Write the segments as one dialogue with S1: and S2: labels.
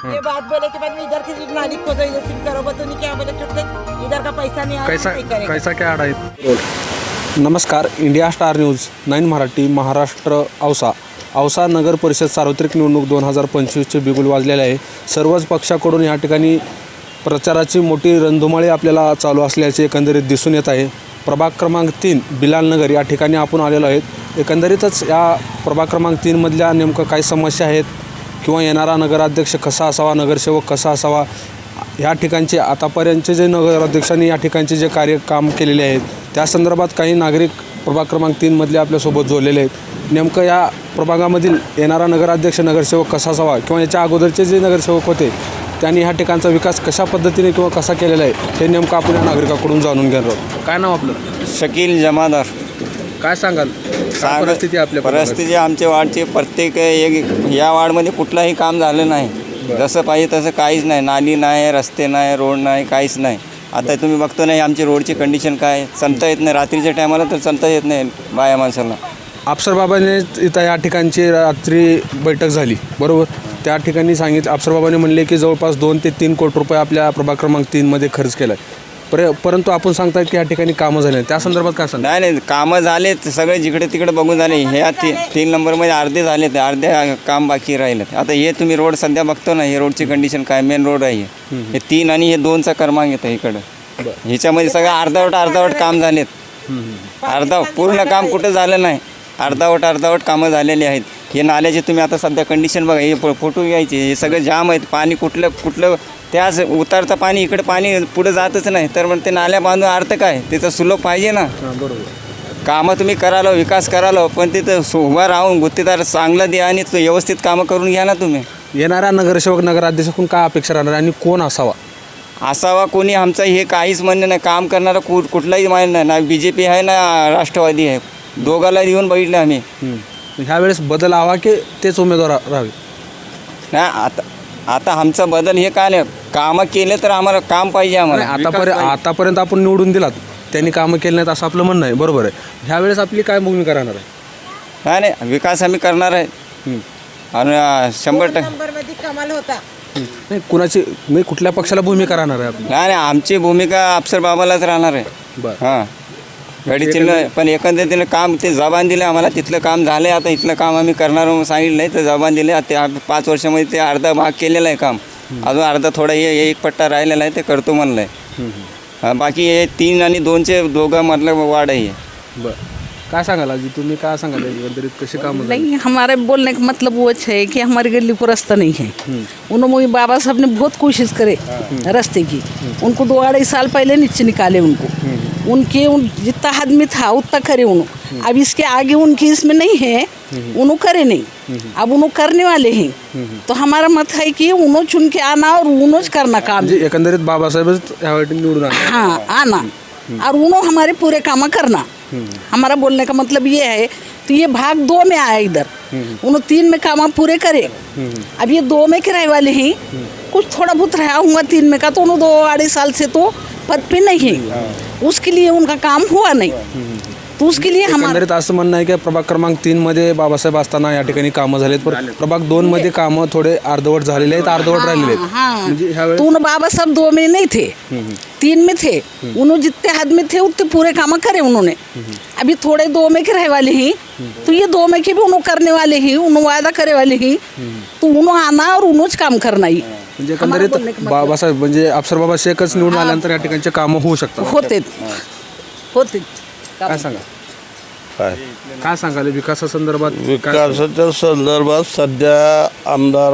S1: ये बात बोले के बाद में इधर की नाली खोदो इधर सिम करो क्या बोले इधर का पैसा नहीं आया
S2: कैसा कैसा क्या आहे नमस्कार India Star News nine Marathi Maharashtra Ausa. Ausa नगर परिषद सार्वत्रिक निवडणूक दोन हजार पंचवीसचे बिगुल वाजलेले आहे. सर्वच पक्षाकडून या ठिकाणी प्रचाराची मोठी रणधुमाळी आपल्याला चालू असल्याचे एकंदरीत दिसून येत आहे. प्रभाग क्रमांक तीन बिलाल नगर या ठिकाणी आपण आलेलो आहेत. एकंदरीतच या प्रभाग क्रमांक तीनमधल्या नेमकं काय समस्या आहेत? किंवा येणारा नगराध्यक्ष कसा असावा नगरसेवक कसा असावा या ठिकाणचे आतापर्यंतचे जे नगराध्यक्षांनी या ठिकाणचे जे कार्य काम केलेले आहेत त्या संदर्भात काही नागरिक प्रभाग क्रमांक तीनमधले आपल्यासोबत जोडलेले आहेत. नेमकं या प्रभागामधील येणारा नगराध्यक्ष नगरसेवक कसा असावा किंवा याच्या अगोदरचे जे नगरसेवक होते त्यांनी ह्या ठिकाणचा विकास कशा पद्धतीने किंवा कसा केलेला आहे हे नेमकं आपण या नागरिकाकडून जाणून घेणार आहोत. काय नाव आपलं?
S3: शकील जमादार.
S2: काय सांगाल?
S3: सांग-
S2: परिस्थिती आपल्या परिस्थिती
S3: आमच्या वार्डची. प्रत्येक एक या वार्डमध्ये कुठलाही काम झालं नाही. जसं पाहिजे तसं काहीच नाही. नाली नाही रस्ते नाही रोड नाही काहीच नाही. आता तुम्ही बघतो नाही आमची रोडची कंडिशन काय. चालता येत नाही. रात्रीच्या टायमाला तर चालता येत नाही बाया माणसाला
S2: अफसर बाबाने इथं या ठिकाणची रात्री बैठक झाली. बरोबर? त्या ठिकाणी सांगितलं अफसर बाबाने म्हणले की जवळपास दोन ते तीन कोटी रुपये आपल्या प्रभाग क्रमांक तीनमध्ये खर्च केला आहे पर परंतु आपण सांगताय की या ठिकाणी कामं झाले नाही. त्या संदर्भात काय सांगा
S3: नाही नाही कामं झालेत. सगळे जिकडे तिकडे बघून झाले. ह्या ती तीन नंबरमध्ये अर्धे झालेत. अर्धे काम बाकी राहिलेत. आता हे तुम्ही रोड सध्या बघतो ना हे रोडची कंडिशन काय? मेन रोड आहे हे. तीन आणि हे दोनचा क्रमांक येतं इकडं. ह्याच्यामध्ये सगळं अर्धावट अर्धावट काम झालेत. अर्धा पूर्ण काम कुठं झालं नाही. अर्धावट अर्धावट कामं झालेली आहेत. हे नाल्याचे तुम्ही आता सध्या कंडिशन बघा. हे फोटो घ्यायचे. हे सगळं जाम आहेत. पाणी कुठलं कुठलं त्याच उतारतं पाणी इकडे पाणी पुढे जातच नाही. तर मग ते नाल्या बांधून अर्थ काय? त्याचं सुलभ पाहिजे ना.
S2: बरोबर.
S3: कामं तुम्ही करालो विकास करालो पण तिथं उभा राहून गुत्तेदार चांगलं द्या आणि तो व्यवस्थित कामं करून घ्या ना तुम्ही.
S2: येणाऱ्या नगरसेवक नगराध्यक्षाकडून काय अपेक्षा राहणार आणि कोण असावा?
S3: असावा कोणी आमचं हे काहीच म्हणणं नाही. काम करणारा कु कुठलाही मान नाही. ना बी जे पी आहे ना राष्ट्रवादी आहे. दोघाला येऊन बघितलं आम्ही.
S2: ह्यावेळेस बदल हवा की तेच उमेदवार राहावे?
S3: नाही आता आता आमचा बदल हे काय नाही? कामं केले तर आम्हाला काम पाहिजे आम्हाला.
S2: आतापर्यंत आतापर्यंत आपण निवडून दिलात. त्यांनी कामं केली नाहीत असं आपलं म्हणणं आहे. बरोबर आहे. ह्यावेळेस आपली काय भूमिका राहणार आहे?
S3: नाही नाही विकास आम्ही करणार आहे.
S2: हं.
S3: आणि शंभर टक्के.
S1: कमाल होता.
S2: नाही कुणाची म्हणजे कुठल्या पक्षाला भूमिका राहणार आहे आपली?
S3: नाही नाही आमची भूमिका अफसर बाबालाच राहणार आहे.
S2: बरं.
S3: हां. गडी चिन्ह पण एकंदरीत काम ते जबान दिले आम्हाला. तिथलं काम झालं आहे आता इथलं काम आम्ही करणार म्हणून सांगितलं आहे तर जबान दिले ते पाच वर्षामध्ये ते अर्धा भाग केलेलं आहे काम. अजून अर्धा थोडा हे एक पट्टा राहिलेला आहे ते करतो म्हणलं आहे बाकी हे तीन आणि दोनचे दोघं मधलं वाढ आहे हे.
S2: बरं. काय सांगाल आजी? तुम्ही काय सांगाल एकंदरीत कशी कामं झाली?
S4: नहीं हमारे बोलने का मतलब वो है कि हमारी गली को रास्ता नहीं है। उन्होंने बाबा साहब ने बहुत कोशिश करे रास्ते की। उनको दो अढ़ाई साल पहले नीचे निकाले उनको। उनके उन जितना आदमी था उतना करे उन्होंने अब इसके आगे उनकी इसमें नहीं है उन्होंने करे नहीं। अब उन्होंने करने वाले हैं। तो हमारा मत है कि उन्होंने चुन के आना और उन्होंने करना काम।
S2: एकंदरीत यावेळी निवडून
S4: हाँ। आना। और उन्होंने हमारे पूरे काम करना। हमारा बोलने का मतलब ये है तो ये भाग दो में आया इधर। उन्होंने तीन में काम पूरे करे। अब ये दो में किराए वाले हैं। कुछ थोड़ा बहुत रहा हुआ तीन में का तो उन्होंने दो अढ़ाई साल से तो पद पे नहीं। है उसके लिए उनका काम हुआ नहीं। तो उसके लिए हमारा
S2: एकंदरीत असं म्हणणं आहे की प्रभाग क्रमांक तीन मध्ये बाबासाहेब असताना या ठिकाणी कामं झालेत. पण प्रभाग दोन मध्ये कामं थोडे अर्धवट झालेले आहेत अर्धवट राहिलेले आहेत.
S4: तो उन बाबा साहब दो में नहीं थे. तीन में थे. उन्होंने जितने आदमी थे उतने पूरे काम करे उन्होंने अभी थोड़े दो में के रहे वाले हैं तो ये दो में के भी उन्होंने करने वाले हैं उन्होंने वायदा करे वाले हैं तो उन्होंने आना और उन्होंच काम करना ही.
S2: म्हणजे एकंदरीत बाबासाहेब म्हणजे अफसर बाबा शेखच निवडून आल्यानंतर या ठिकाणचे कामं होऊ शकतात.
S4: होते. होते.
S2: काय सांगा?
S5: काय?
S2: काय सांगाल? विकासासंदर्भात काय-
S5: विकासाच्या संदर्भात सध्या आमदार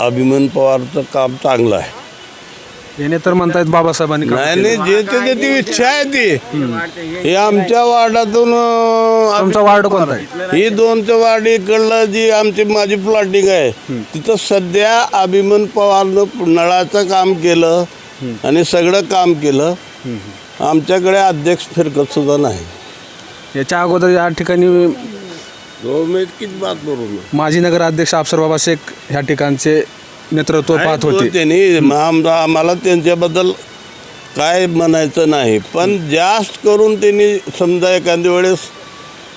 S5: अभिमन पवारचं काम चांगलं आहे.
S2: याने तर म्हणतायत बाबासाहेबांनी काम
S5: नाही
S2: केलं.
S5: नाही जे ते त्याची इच्छा आहे ती. हे आमच्या वार्डातून अं,
S2: तुमचा वार्ड कोणता आहे?
S5: ही दोनच्या वार्ड इकडलं जी आमची माझी प्लॉटिंग आहे तिथं सध्या अभिमन पवारनं नळाचं काम केलं आणि सगळं काम केलं. आमच्याकडे अध्यक्ष फिरकत सुद्धा नाही.
S2: याच्या अगोदर या ठिकाणी
S5: किती बात बरोबर
S2: माजी नगराध्यक्ष अफसर बाबा शेख ह्या ठिकाणचे नेतृत्व पाहत होते.
S5: त्यांनी आमदा आम्हाला त्यांच्याबद्दल काय म्हणायचं नाही पण जास्त करून त्यांनी समजा एखाद्या वेळेस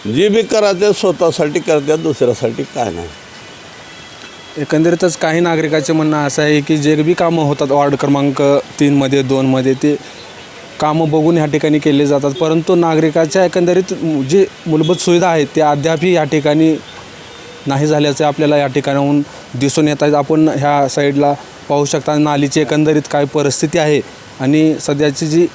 S5: जे बी करायचं स्वतःसाठी करतात दुसऱ्यासाठी काय नाही.
S2: एकंदरीतच काही नागरिकाचे म्हणणं असं आहे की जे बी कामं होतात वॉर्ड क्रमांक तीनमध्ये दोनमध्ये ते कामं बघून ह्या ठिकाणी केले जातात. परंतु नागरिकाच्या एकंदरीत जी मूलभूत सुविधा आहेत त्या अद्यापही या ठिकाणी नाही झाल्याचे आपल्याला या ठिकाणाहून दिसून येत आहेत. आपण ह्या साईडला पाहू शकता नालीची एकंदरीत काय परिस्थिती आहे आणि सध्याची जी